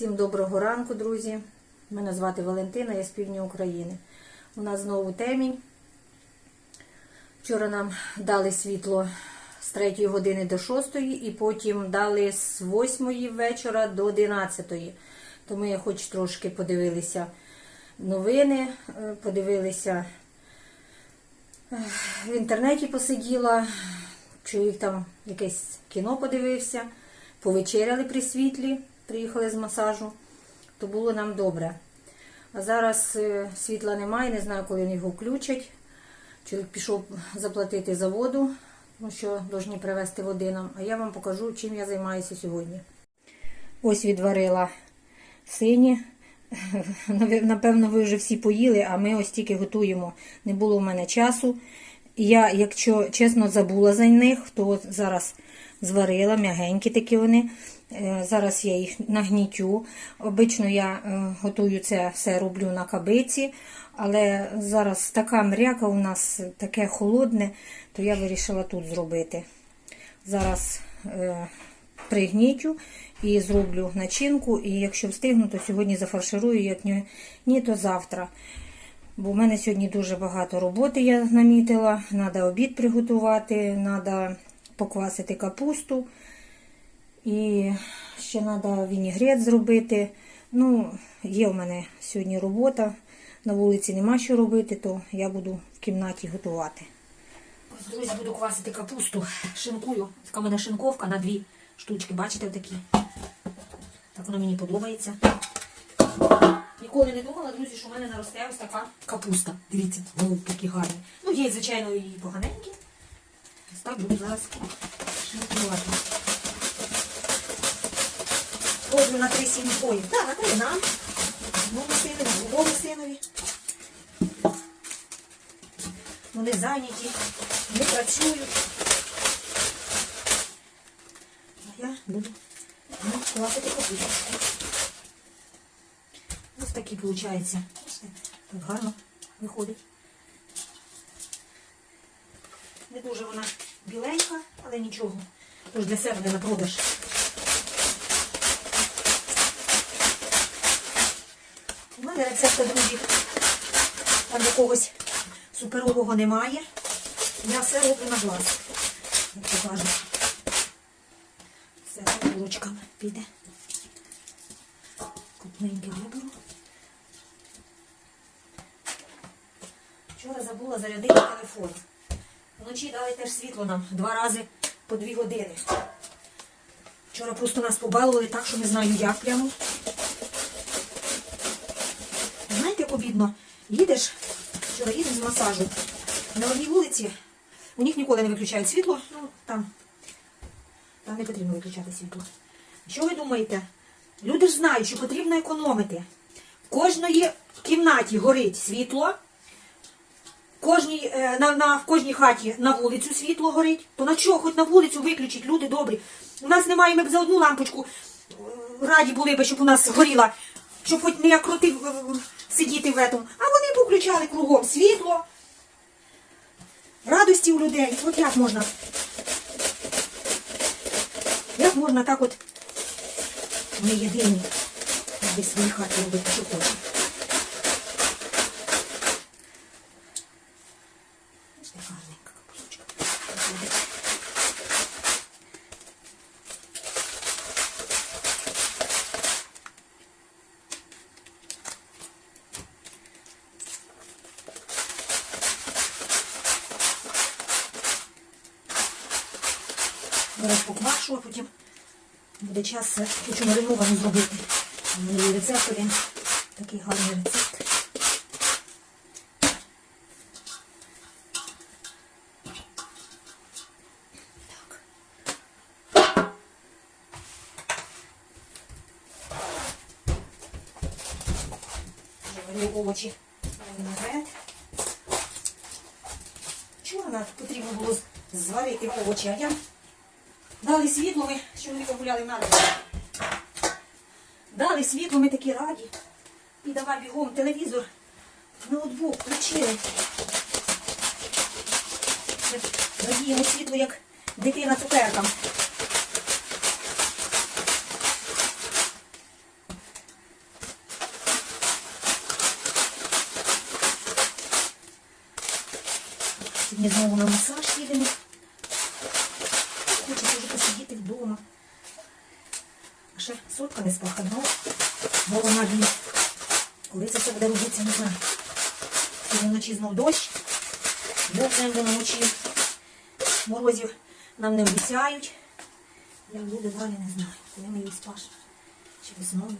Всім доброго ранку, друзі. Мене звати Валентина, я з півдня України. У нас знову темінь. Вчора нам дали світло з 3 години до 6 і потім дали з 8 вечора до 11. Тому я хоч трошки подивилися новини, е, подивилися е, в інтернеті посиділа, чоловік там якесь кіно подивився, повечеряли при світлі, приїхали з масажу, то було нам добре. А зараз е, світла немає, не знаю, коли вони його включать. Чоловік пішов заплатити за воду, тому що повинні привезти води нам. А я вам покажу, чим я займаюся сьогодні. Ось відварила сині. Напевно, ви вже всі поїли, а ми ось тільки готуємо. Не було в мене часу. Я, якщо чесно, забула за них, то зараз зварила, м'ягенькі такі вони. Е, Зараз я їх нагнітю. Обично я е, готую це все роблю на кабиці, але зараз така мряка у нас таке холодне, то я вирішила тут зробити. Зараз е, пригнітю і зроблю начинку. І якщо встигну, то сьогодні зафарширую, як ні, ні то завтра. Бо в мене сьогодні дуже багато роботи я намітила. Треба обід приготувати, треба поквасити капусту. І ще треба вінігрет зробити. Ну, є в мене сьогодні робота. На вулиці нема що робити, то я буду в кімнаті готувати. Друзі, буду квасити капусту. Шинкую. Така в мене шинковка на дві штучки. Бачите, такі. Так воно мені подобається. Ніколи не думала, друзі, що в мене наросте ось така капуста. Дивіться, голубки які гарні. Ну, є, звичайно, і поганенькі. Ось так буду зараз шинкувати. Роблю на три сім'ї. Ой, так, на три нам. Синові, другому синові. Вони зайняті, не працюють. А я буду ну, класити капусту. Ось такий виходить. Так гарно виходить. Не дуже вона біленька, але нічого. Тож для себе не на продаж. У мене рецепту, друзі, там якогось суперового немає. Я все роблю на глаз. Як то кажуть. Все так булочками піде. Крупненьке виберу. Вчора забула зарядити телефон. Вночі дали теж світло нам два рази по дві години. Вчора просто нас побалували так, що не знаю як прямо. Знаєте, їдеш, вчора їдеш з масажу. На одній вулиці у них ніколи не виключають світло, ну там, там не потрібно виключати світло. Що ви думаєте? Люди ж знають, що потрібно економити. В кожної кімнаті горить світло, в кожній, е, на, на, в кожній хаті на вулицю світло горить. То на чого хоч на вулицю виключить, люди добрі. У нас немає, ми б за одну лампочку е, раді були б, щоб у нас горіла, щоб хоч не як крути е, сидіти в этом, А вони поключали кругом світло. Радості у людей. От як можна? Як можна так от ми єдині аби свої хаті робити, що хочемо. Ось така гарненька капусточка. Зараз поквашу, а потім буде час е, хочу мариновану зробити. Мої рецептові. Такий гарний рецепт. Так. Варю овочі на виноград. Чого нам потрібно було зварити овочі? А я Дали світло, ми з на. Дали світло, ми такі раді. І давай бігом телевізор, ноутбук, включили. Радіємо світло, як дитина цукеркам. Сьогодні знову на масаж їдемо. Хочеться вже посидіти вдома. А ще сотка не спахана. Голова біль. Коли це все буде робитися, не знаю. Сьогодні вночі знов дощ. Бог землю намочив. Морозів нам не обіцяють. Як буде далі, не знаю. Коли ми її спаш. Чи весною.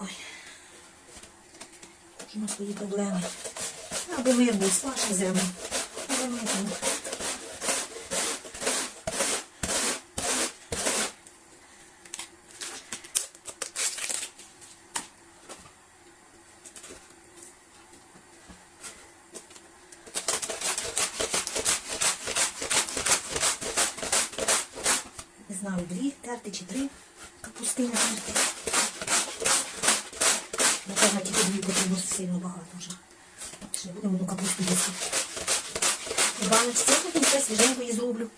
Ой. Кожен на свої проблеми. Аби мир був, спаш землю. Аби мир був. Не знаю, дві терти чи три капустини терти. Напевно, тільки дві потрібно сильно багато вже. Ще не будемо одну капусту їсти. В баночці я потім все свіженько її зроблю.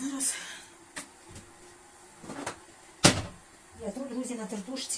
Зараз я друзі,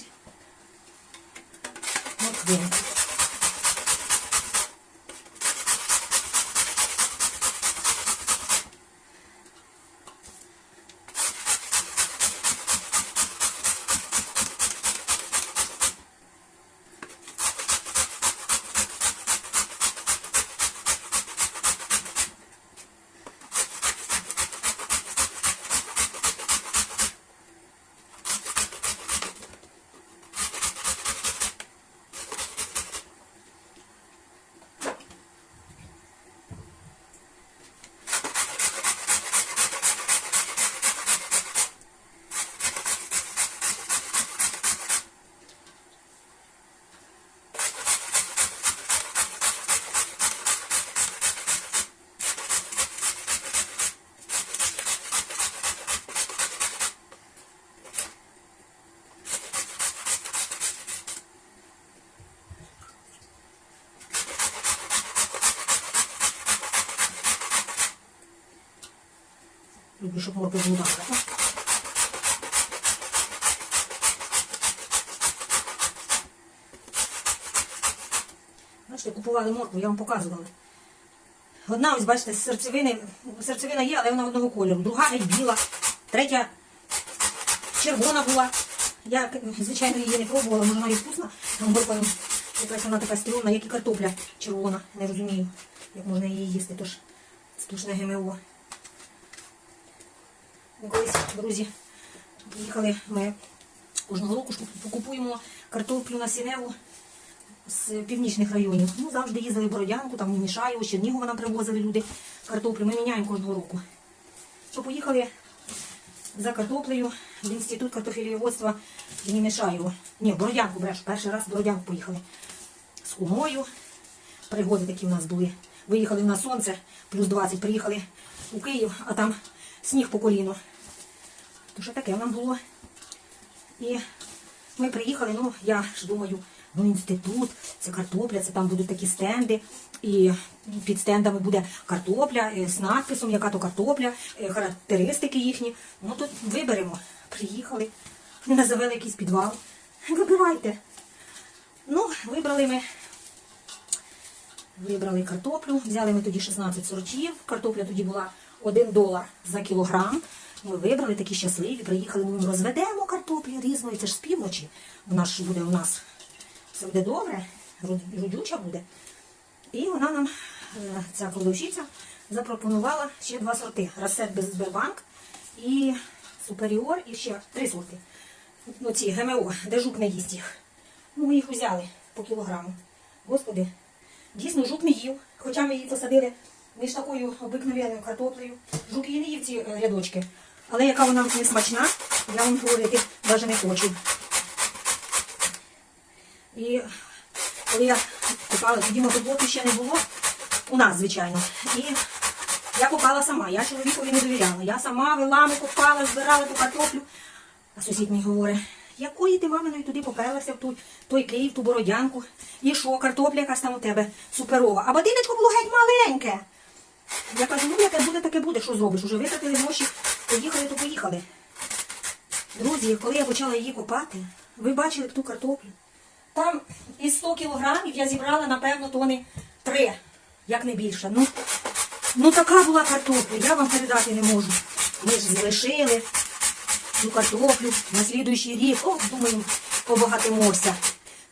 Люблю, щоб була. Бачите, купували моркву, я вам показувала. Одна, ось бачите, серцевини, серцевина є, але вона одного кольору. Друга геть біла, третя червона була. Я, звичайно, її не пробувала, може вона і вкусна. Там морква, якась вона така стрімна, як і картопля червона. Не розумію, як можна її їсти, тож сплошне ГМО. Колись, друзі, їхали ми кожного року покупуємо картоплю на сіневу з північних районів. Ну, завжди їздили в Бородянку, там в Мішаєво, Чернігова нам привозили люди картоплю. Ми міняємо кожного року. Що поїхали за картоплею в інститут картофеліводства в Німішаєво. Ні, в Бородянку бреш. Перший раз в Бородянку поїхали. З кумою. Пригоди такі в нас були. Виїхали на сонце, плюс 20, приїхали у Київ, а там сніг по коліно. То що таке нам було? І ми приїхали, ну, я ж думаю, ну, інститут, це картопля, це там будуть такі стенди. І під стендами буде картопля е, з надписом, яка то картопля, е, характеристики їхні. Ну тут виберемо. Приїхали, не завели якийсь підвал. Вибирайте. Ну, вибрали ми. Вибрали картоплю, взяли ми тоді 16 сортів. Картопля тоді була 1 долар за кілограм. Ми вибрали такі щасливі, приїхали, ну, розведемо картоплю різної, це ж з півночі. Вона ж буде у нас все буде добре, родюча буде. І вона нам, е, ця продавщиця, запропонувала ще два сорти. Рассет без Сбербанк і Суперіор, і ще три сорти. Ну, ці ГМО, де жук не їсть їх. Ну, ми їх взяли по кілограму. Господи, дійсно жук не їв. Хоча ми її посадили між такою обикновенною картоплею. Жук її не їв ці е, рядочки. Але яка вона не смачна, я вам говорити навіть не хочу. І коли я купала, тоді мотоблоку ще не було. У нас, звичайно. І Я копала сама, я чоловікові не довіряла. Я сама вилами копала, збирала ту картоплю. А сусід мій говорить, якої ти маминою туди поперлася в той, той Київ, ту бородянку. І що, картопля якась там у тебе суперова. А будиночко було геть маленьке. Я кажу, ну яке буде, таке буде, що зробиш? Уже витратили гроші, поїхали, то поїхали. Друзі, коли я почала її копати, ви бачили ту картоплю. Там із 100 кілограмів я зібрала, напевно, тони 3, як не більше. Ну, ну така була картопля, я вам передати не можу. Ми ж залишили цю картоплю на слідуючий рік. О, думаю, побагатимося.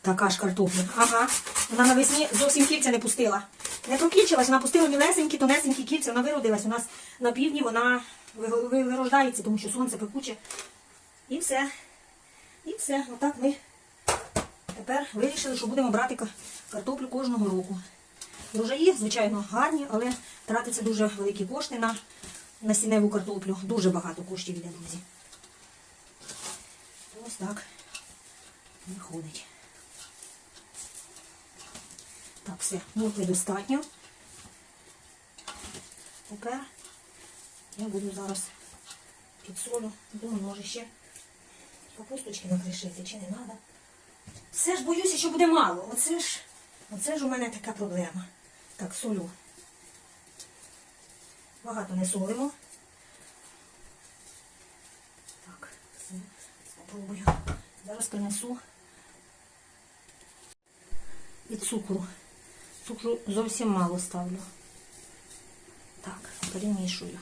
Така ж картопля. Ага. Вона навесні зовсім кільця не пустила. Не прокільчилась, вона пустила мілесенькі, тонесенькі кільця, вона виродилась. У нас на півдні вона вирождається, тому що сонце пекуче. І все. І все. Отак ми тепер вирішили, що будемо брати картоплю кожного року. Врожаї, звичайно, гарні, але тратиться дуже великі кошти на насінневу картоплю. Дуже багато коштів йде, друзі. Ось так виходить. Так, все, моркви достатньо. Тепер я буду зараз підсолю. Думаю, може ще капусточки накришити, чи не треба. Все ж боюся, що буде мало. Оце ж, оце ж у мене така проблема. Так, солю. Багато не солимо. Так, все, спробую. Зараз принесу і цукру. Цукру зовсім мало ставлю. Так, перемішую.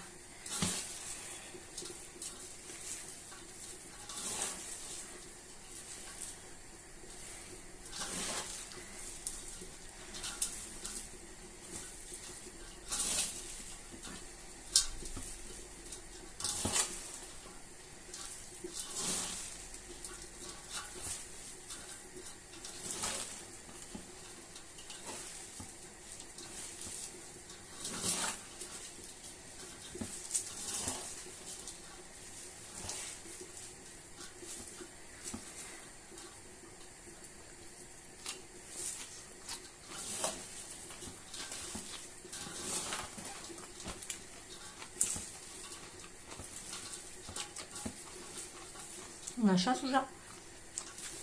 А сейчас уже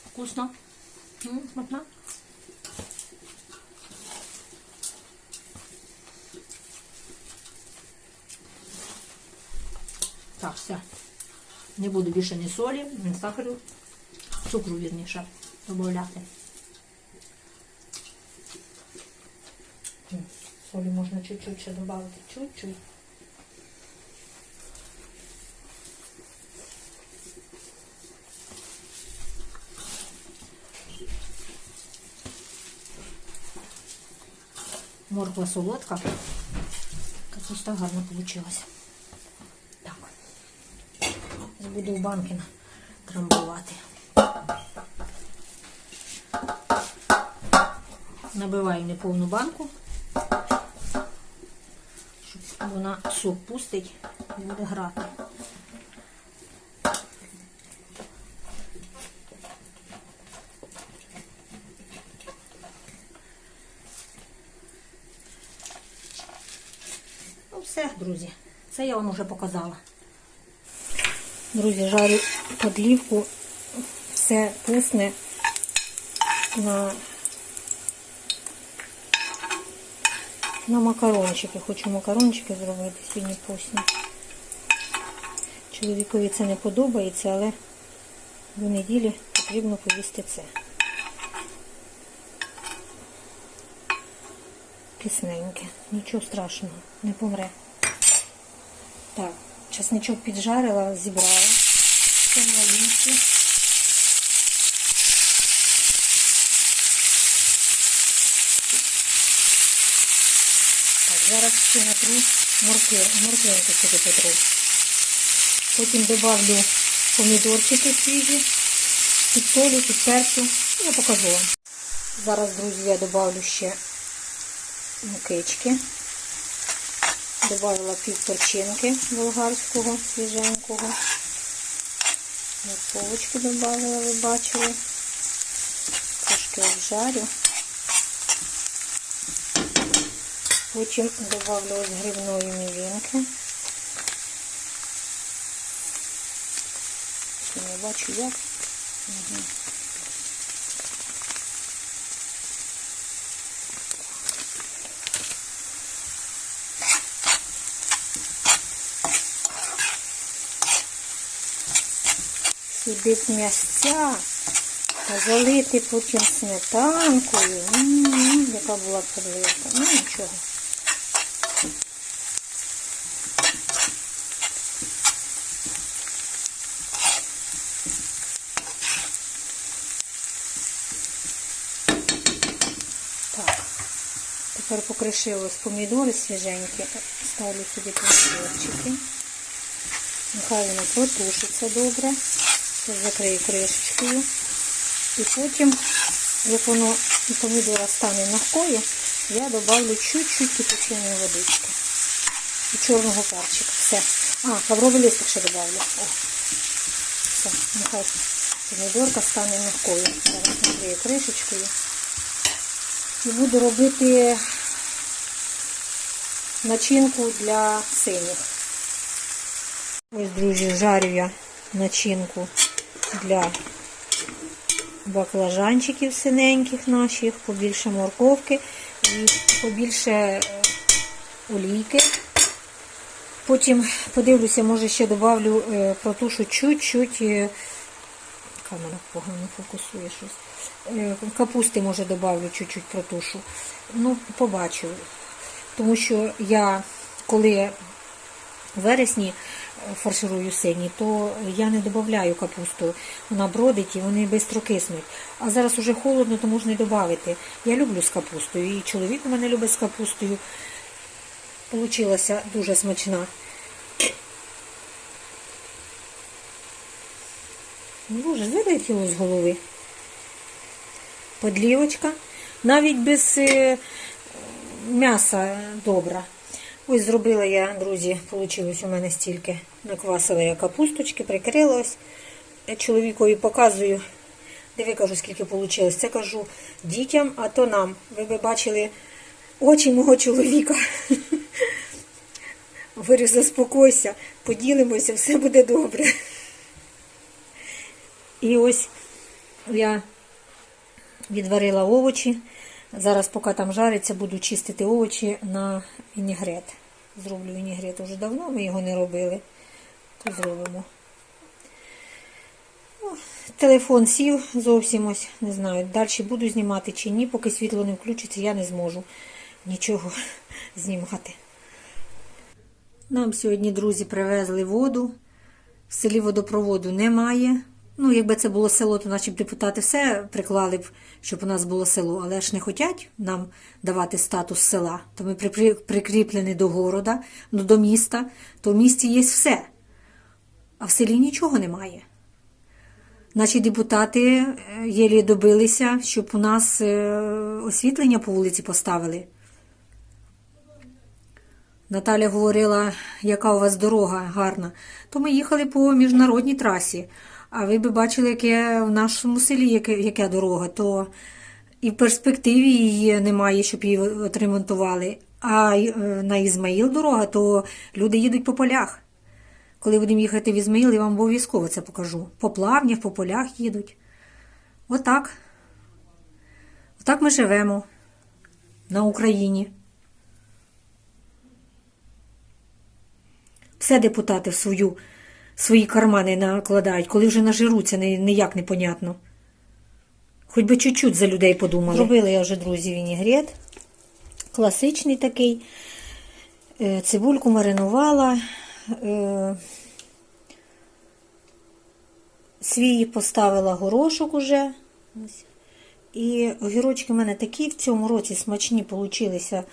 вкусно. М, Смачно. Так, все. Не буду більше ні солі, ні сахару, цукру вірніше додати. М, Солі можна чуть-чуть ще додати, чуть-чуть. Морква солодка. Капуста гарно получилась. Так. Буду в банки трамбувати. Набиваю неповну банку, щоб вона сок пустить і буде грати. Ну все, друзі, це я вам вже показала. Друзі, жарю подлівку, все пусне на, на макарончики. Хочу макарончики зробити сьогодні пусні. Чоловікові це не подобається, але до неділі потрібно поїсти це. Кисненьке. Нічого страшного, не помре. Так, чесничок піджарила, зібрала. Це на. Так, зараз ще натру морки, морквинку сюди потру. Потім добавлю помідорчики свіжі, підсолю, підперчу. Я покажу вам. Зараз, друзі, я добавлю ще мукички. Добавила пів перчинки болгарського свіженького. Морковочку добавила, ви бачили. Трошки обжарю. Потім добавлю ось грибної мівінки. Не бачу як. Угу. Б м'ясця, залити потім сметанкою. Яка була подливка. Ну нічого. Тепер покришилось помідори свіженькі. Ставлю сюди помідорчики. Нехай воно протушиться добре. Закрию кришечкою. І потім, як воно помідора стане нахкою, я добавлю чуть-чуть кипяченої водички. І чорного перчика. Все. А, лавровий листок ще добавлю. О. Все, нехай помідорка стане м'якою. Зараз накрию кришечкою. І буду робити начинку для синіх. Ось, друзі, жарю я начинку для баклажанчиків синеньких наших, побільше морковки і побільше е, олійки. Потім подивлюся, може ще добавлю е, протушу чуть-чуть. е, Камера погано фокусує щось. Капусти, може, добавлю чуть-чуть протушу. Ну, побачу. Тому що я, коли в вересні фарширую сині, то я не додаю капусту. Вона бродить і вони швидко киснуть. А зараз уже холодно, то можна і додати. Я люблю з капустою. І чоловік у мене любить з капустою. Получилася дуже смачна. Боже, вилетіло з голови. Подлівочка. Навіть без е, м'яса добра. Ось зробила я, друзі, вийшло у мене стільки. Наквасила я капусточки, прикрила ось. Я чоловікові показую. Диви, кажу, скільки вийшло. Це кажу дітям, а то нам. Ви би бачили очі мого чоловіка. Говорю, заспокойся, поділимося, все буде добре. І ось я відварила овочі. Зараз, поки там жариться, буду чистити овочі на вінігрет. Зроблю вінігрет уже давно, ми його не робили. То зробимо. О, Телефон сів зовсім ось, не знаю, далі буду знімати чи ні, поки світло не включиться, я не зможу нічого знімати. Нам сьогодні, друзі, привезли воду. В селі водопроводу немає. Ну, якби це було село, то наші б депутати все приклали б, щоб у нас було село, але ж не хочуть нам давати статус села. То ми при- прикріплені до города, ну, до міста, то в місті є все. А в селі нічого немає. Наші депутати е, єлі добилися, щоб у нас е, освітлення по вулиці поставили. Наталя говорила, яка у вас дорога гарна. То ми їхали по міжнародній трасі. А ви б бачили, яке в нашому селі яке, яка дорога, то і в перспективі її немає, щоб її отремонтували. А е, на Ізмаїл дорога, то люди їдуть по полях. Коли будемо їхати в Ізмаїл, я вам обов'язково це покажу. По плавнях, по полях їдуть. Отак. Отак ми живемо на Україні. Все депутати в свою, свої кармани накладають, коли вже нажируться, ні- ніяк непонятно. Хоч би чуть-чуть за людей подумали. Зробила я вже, друзі, вінігрет. Класичний такий. Е, Цибульку маринувала. Е, Свій поставила горошок уже. І огірочки в мене такі в цьому році смачні получилися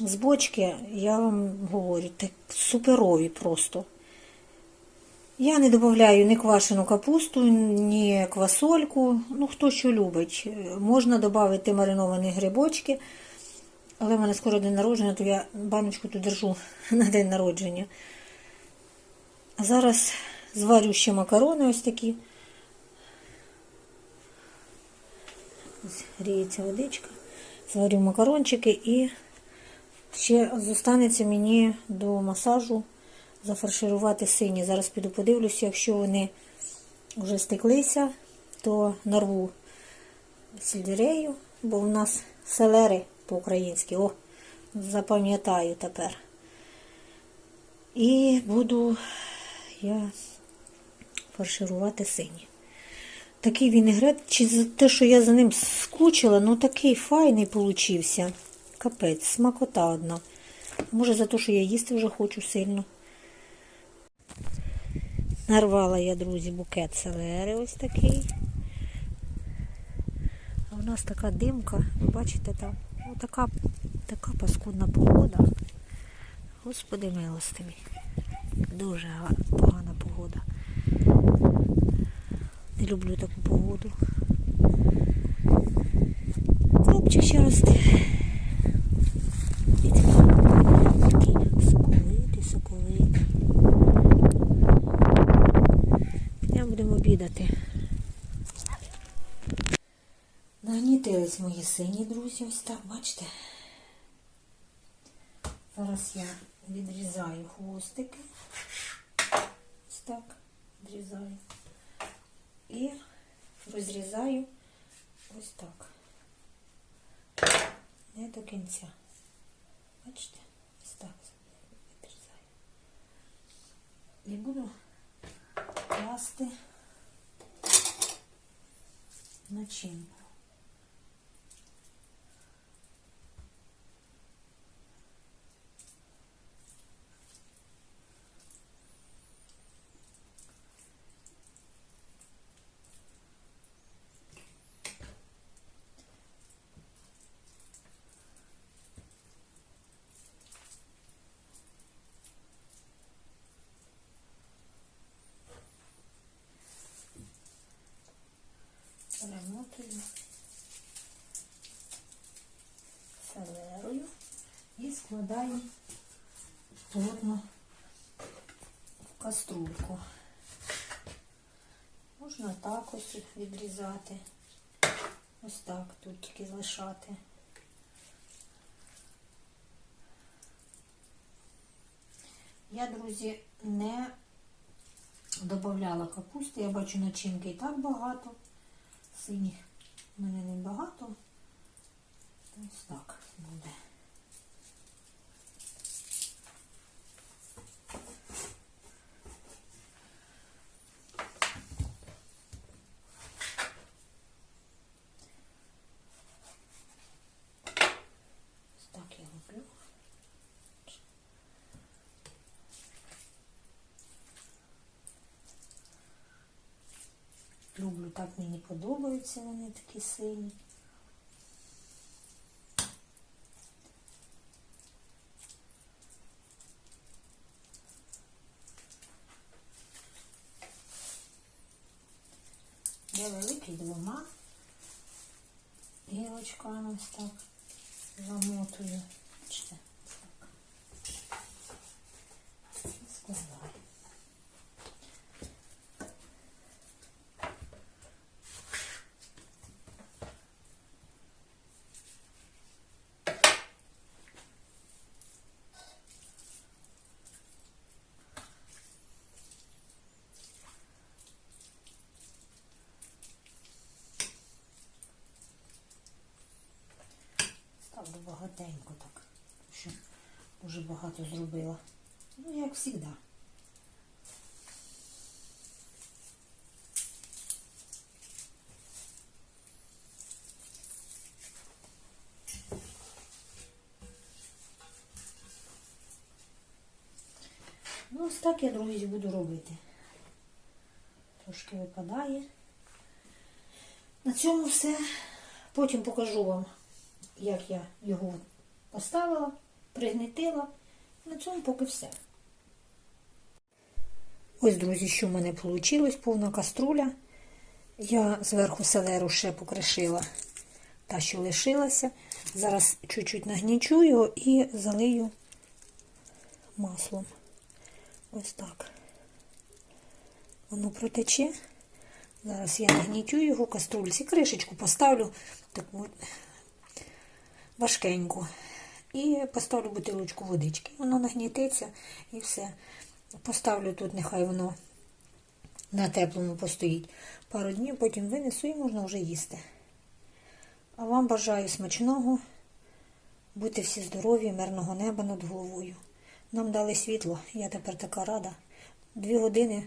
з бочки, я вам говорю, так суперові просто. Я не додаю ні квашену капусту, ні квасольку. Ну, хто що любить. Можна додати мариновані грибочки, але в мене скоро день народження, то я баночку тут держу на день народження. А зараз зварю ще макарони ось такі. Ось гріється водичка. Зварю макарончики і Ще зостанеться мені до масажу зафарширувати сині. Зараз піду подивлюся, якщо вони вже стеклися, то нарву сельдерею, бо в нас селери по-українськи. О, запам'ятаю тепер. І буду я фарширувати сині. Такий вінегрет, чи за те, що я за ним скучила, ну такий файний получився. Капець, смакота одна. Може за те, що я їсти вже хочу сильно. Нарвала я, друзі, букет селери ось такий. А в нас така димка, ви бачите там, така, така паскудна погода. Господи милостиві. Дуже погана погода. Не люблю таку погоду. Хлопчик ще росте. Дивіться, Такий соковитий, соковитий. Підемо будемо обідати. Нагнітились мої сині друзі, ось так, бачите. Зараз я відрізаю хвостики. Ось так відрізаю. І розрізаю ось так. Не до кінця. Бачите? Ось так відрізаю. І буду класти начинку. Складаю плотно в каструльку. Можна так ось відрізати. Ось так тут тільки лишати. Я, друзі, не додавала капусти. Я бачу начинки і так багато. Синіх в мене не багато. Ось так буде. Ось так я роблю. Люблю, так мені подобаються вони такі сині. Я великий двома гілочками ось так замотую. Бачите, так. І складаю. Ставлю багатенько так, що дуже багато зробила. Ну, як завжди. Ну, ось так я, друзі, буду робити. Трошки випадає. На цьому все. Потім покажу вам, як я його поставила, пригнетила. На цьому поки все. Ось, друзі, що в мене вийшло, повна каструля. Я зверху селеру ще покришила та, що лишилася. Зараз чуть-чуть нагнічу його і залию маслом. Ось так. Воно протече. Зараз я нагнітю його каструльці, кришечку поставлю таку важкеньку. І поставлю бутилочку водички. Воно нагнітиться і все. Поставлю тут, нехай воно на теплому постоїть пару днів, потім винесу і можна вже їсти. А вам бажаю смачного, бути всі здорові, мирного неба над головою. Нам дали світло, я тепер така рада. Дві години